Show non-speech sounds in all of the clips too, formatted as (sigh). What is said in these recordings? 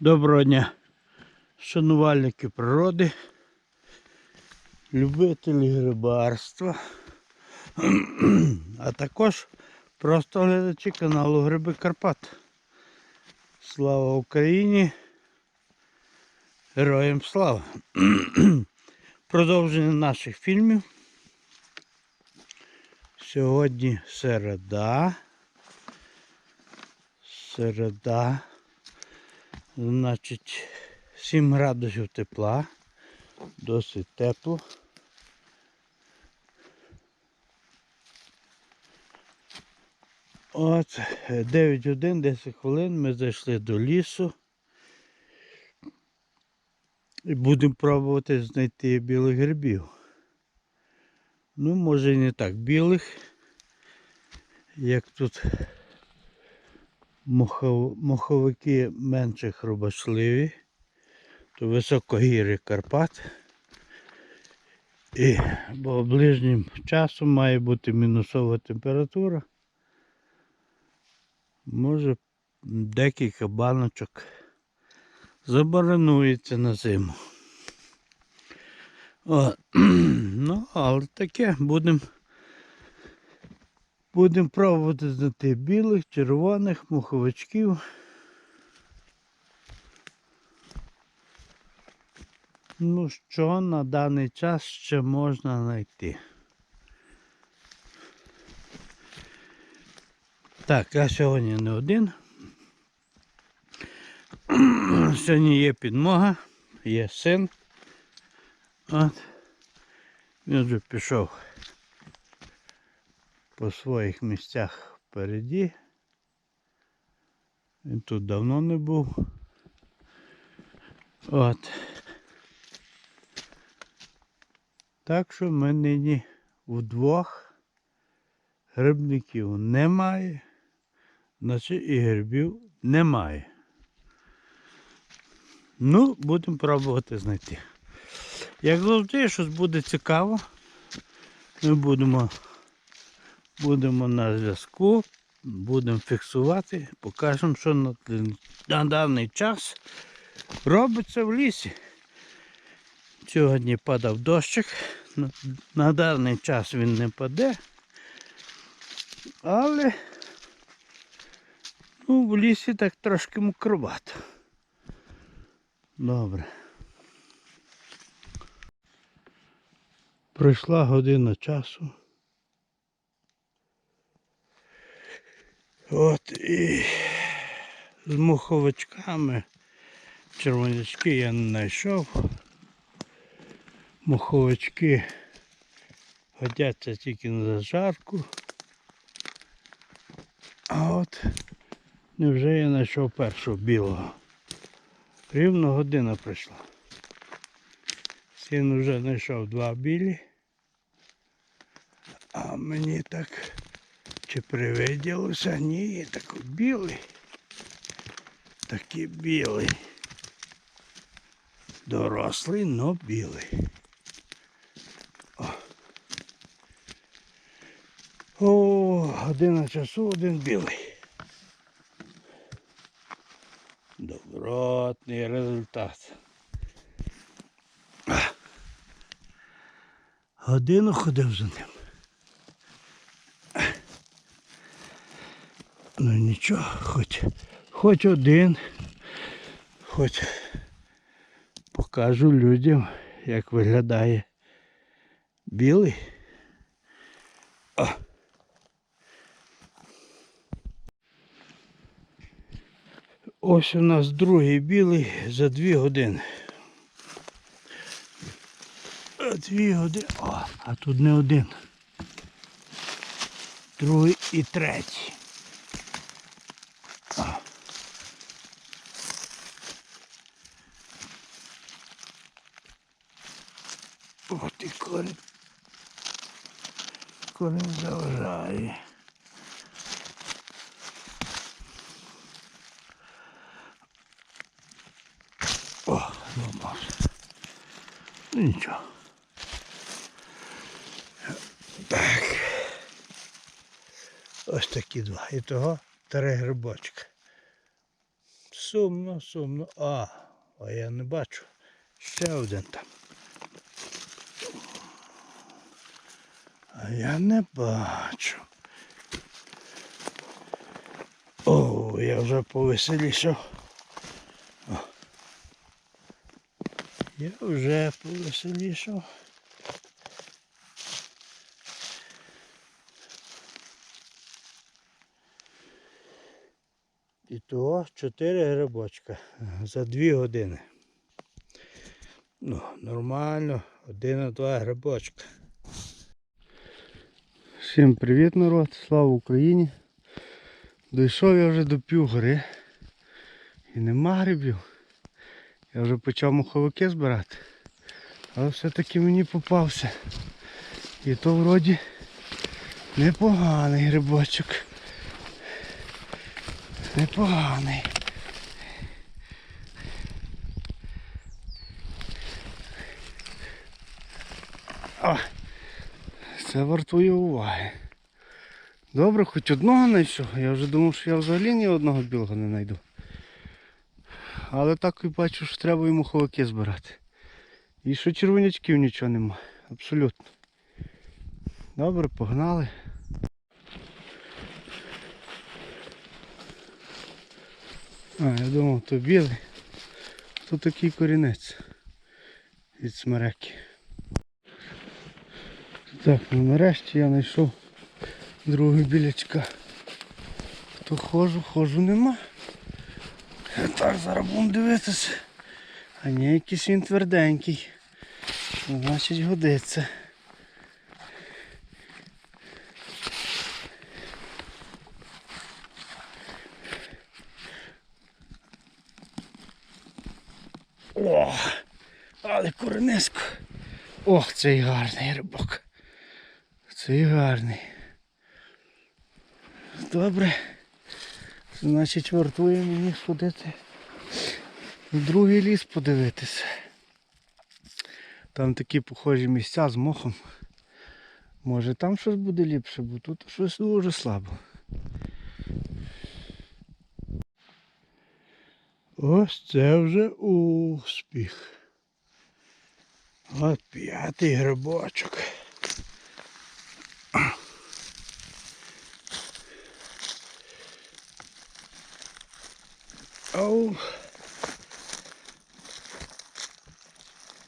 Доброго дня, шанувальники природи, любителі грибарства, (clears throat) а також просто глядачі каналу Гриби Карпат. Слава Україні! Героям слава! (clears throat) Продовження наших фільмів. Сьогодні середа. Середа. Значить, 7 градусів тепла. Досить тепло. От, 9 годин, 10 хвилин ми зайшли до лісу. І будемо пробувати знайти білих грибів. Ну, може і не так білих, як тут моховики менше хробачливі, то високогірі Карпат. І бо ближнім часом має бути мінусова температура. Може декілька баночок забаранується на зиму. О, (clears throat) ну, але таке будемо будемо пробувати знайти білих, червоних, муховичків. Ну, що на даний час ще можна знайти? Так, я сьогодні не один. Сьогодні є підмога, є син. От. Він вже пішов по своїх місцях впереді. Він тут давно не був. От. Так що ми нині вдвох грибників немає, значить і грибів немає. Ну, будемо пробувати знайти. Як завжди, щось буде цікаво, ми будемо, будемо на зв'язку, будемо фіксувати, покажемо, що на, даний час робиться в лісі. Сьогодні падав дощик, на, на даний час він не паде, але ну, в лісі так трошки мокровато. Добре. Пройшла година часу. От і з муховичками червонячки я не знайшов. Муховички годяться тільки на зажарку. А от невже я знайшов першого білого. Рівно година пройшла. Син вже знайшов два білі. А мені так чи привиділося? Ні, такий білий. Такий білий. Дорослий, но білий. О, О година часу один білий. Добротний результат. Годину ходив за ним. Ну нічого, хоч, хоч один, хоч покажу людям, як виглядає білий. О. Ось у нас другий білий за дві години. Дві години. О, а тут не один. Другий і третій. О. Ох ти корінь. Корінь заважає. О, зламався. Ну нічого. Так. Ось такі два. І того три грибочка. сумно, сумно. А, а я не бачу. Ще один там. А я не бачу. О, я вже повеселішав. Я вже повеселішав. І того 4 грибочка за 2 години. Ну, нормально, один-два грибочка. Всім привіт, народ, слава Україні. Дійшов я вже до півгори. І нема грибів. Я вже почав муховики збирати. Але все-таки мені попався. І то вроді непоганий грибочок. Непоганий. О, це вартує уваги. Добре, хоч одного знайшов. Я вже думав, що я взагалі ні одного білого не знайду. Але так і бачу, що треба йому ховаки збирати. І що червонячків нічого нема. Абсолютно. Добре, погнали. А, я думав, то білий. Тут такий корінець від смереки. Так, ну нарешті я знайшов другого білячка. То ходжу, ходжу нема. Так, зараз будемо дивитися. А ні, якийсь він тверденький. Значить годиться. О, але корениско. Ох, цей гарний рибок. Цей гарний. Добре. Значить вартує мені сходити в другий ліс подивитися. Там такі похожі місця з мохом. Може там щось буде ліпше, бо тут щось дуже слабо. Ось це вже успіх. От п'ятий грибочок. Оу.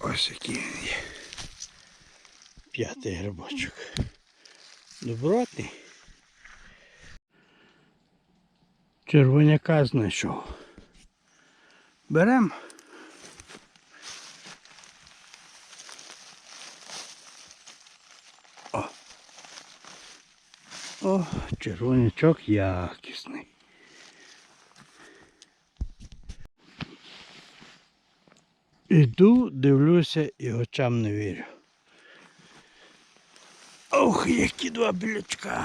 Ось який. П'ятий грибочок. Добротний. Червоняка знайшов. Берем. О. О, червонячок якісний. Іду, дивлюся і очам не вірю. Ох, які два білячка.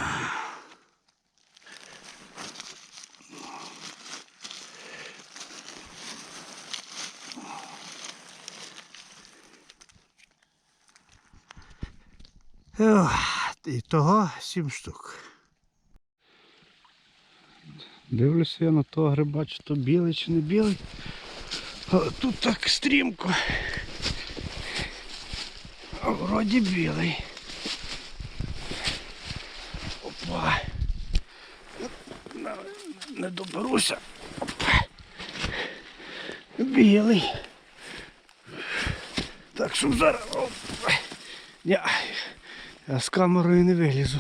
І того сім штук. Дивлюся я на того гриба, чи то білий, чи не білий. А тут так стрімко. Вроді білий. Опа. Не- Не доберуся. Опа. Білий. Так що зараз. Опа. Я, я з камерою не вилізу.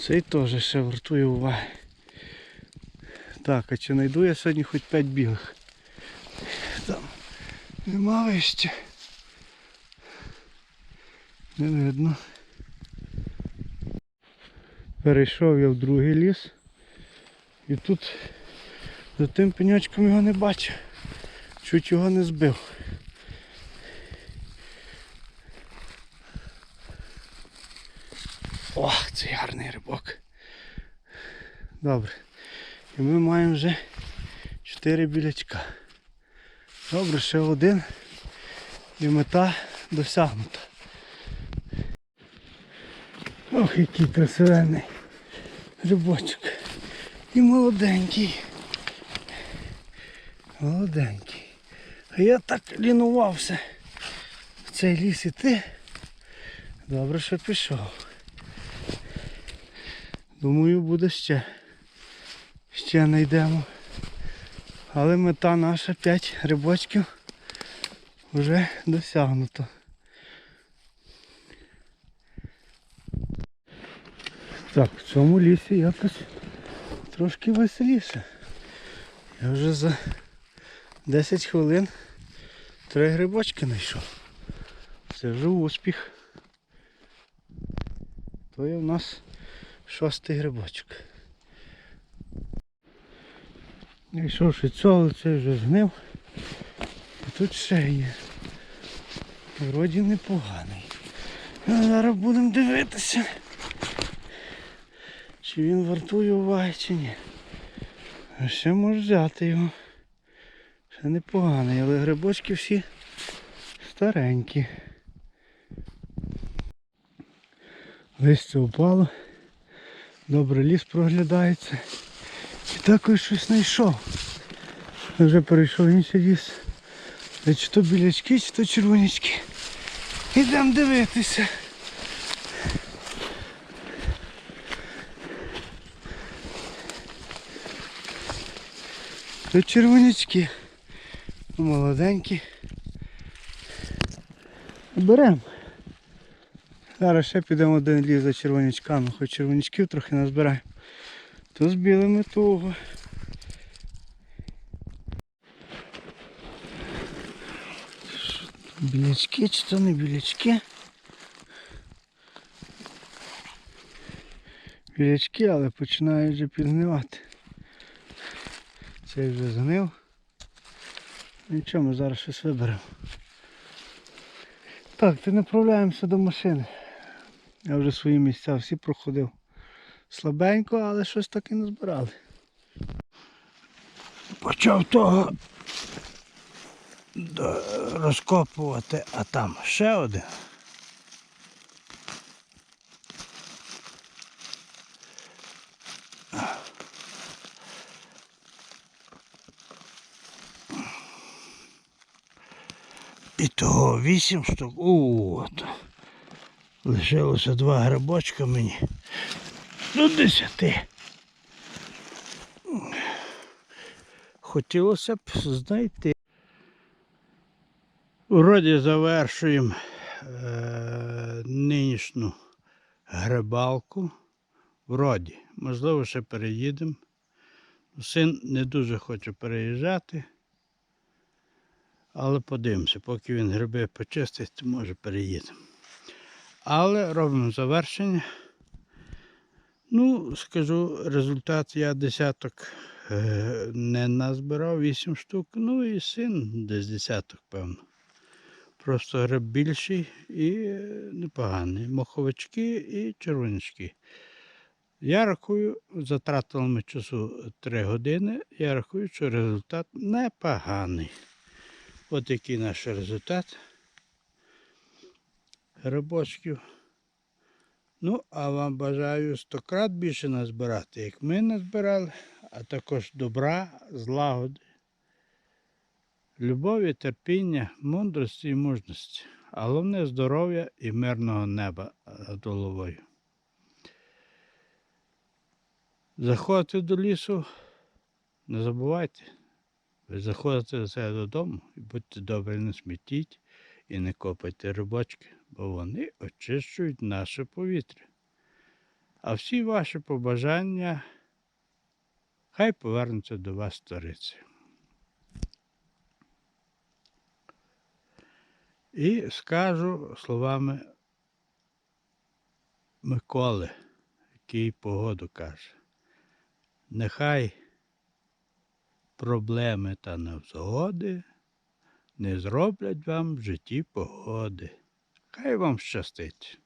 Цей теж ще вартує уваги. Так, а чи знайду я сьогодні хоч 5 білих? Там нема вище. Не видно. Перейшов я в другий ліс. І тут за тим пеньочком його не бачу. Чуть його не збив. О, цей гарний рибок. Добре. І ми маємо вже 4 білячка. Добре, ще один. І мета досягнута. Ох, який красивенний. грибочок. І молоденький. Молоденький. А я так лінувався в цей ліс іти. Добре, що пішов. Думаю, буде ще. Ще знайдемо. Але мета наша 5 грибочків вже досягнуто. Так, в цьому лісі якось трошки веселіше. Я вже за 10 хвилин три грибочки знайшов. Це вже успіх. То є в нас шостий грибочок. Знайшовши цього, це вже згнив. І тут ще є. Вроді непоганий. А зараз будемо дивитися. Чи він вартує уваги, чи ні. А ще може взяти його. Ще непоганий, але грибочки всі старенькі. Листя впало. Добре ліс проглядається. Також щось знайшов. Вже перейшов інший ліс. Чи то білячки, чи то червонячки. Ідемо дивитися. То червонячки. Молоденькі. Беремо. Зараз ще підемо один ліс за червонячками, хоч червонячків трохи назбираємо. То з білими того. Білячки чи то не білячки? Білячки, але починають вже підгнивати. Цей вже згнив. Нічого, ми зараз щось виберемо. Так, ти направляємося до машини. Я вже свої місця всі проходив. Слабенько, але щось так і назбирали. Почав того розкопувати, а там ще один. І того вісім штук. От. Лишилося два грибочка мені. До десяти. Хотілося б знайти. Вроді завершуємо е, нинішню грибалку. Вроді. Можливо, ще переїдемо. Син не дуже хоче переїжджати. Але подивимося, поки він гриби почистить, то може переїдемо. Але робимо завершення. Ну, скажу, результат я десяток е, не назбирав, 8 штук. Ну і син десь десяток, певно. Просто гриб більший і е, непоганий. Моховички і червонячки. Я рахую, затратили ми часу 3 години. Я рахую, що результат непоганий. От який наш результат грибочків. Ну, а вам бажаю стократ більше назбирати, як ми назбирали, а також добра, злагоди, любові, терпіння, мудрості і мужності. А головне здоров'я і мирного неба над головою. Заходите до лісу, не забувайте. Ви заходите до себе додому і будьте добрі, не смітіть і не копайте рибочки, бо вони очищують наше повітря. А всі ваші побажання хай повернуться до вас сторицею. І скажу словами Миколи, який погоду каже. Нехай проблеми та невзгоди не зроблять вам в житті погоди. Хай вам щастить.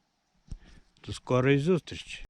До скорої зустрічі!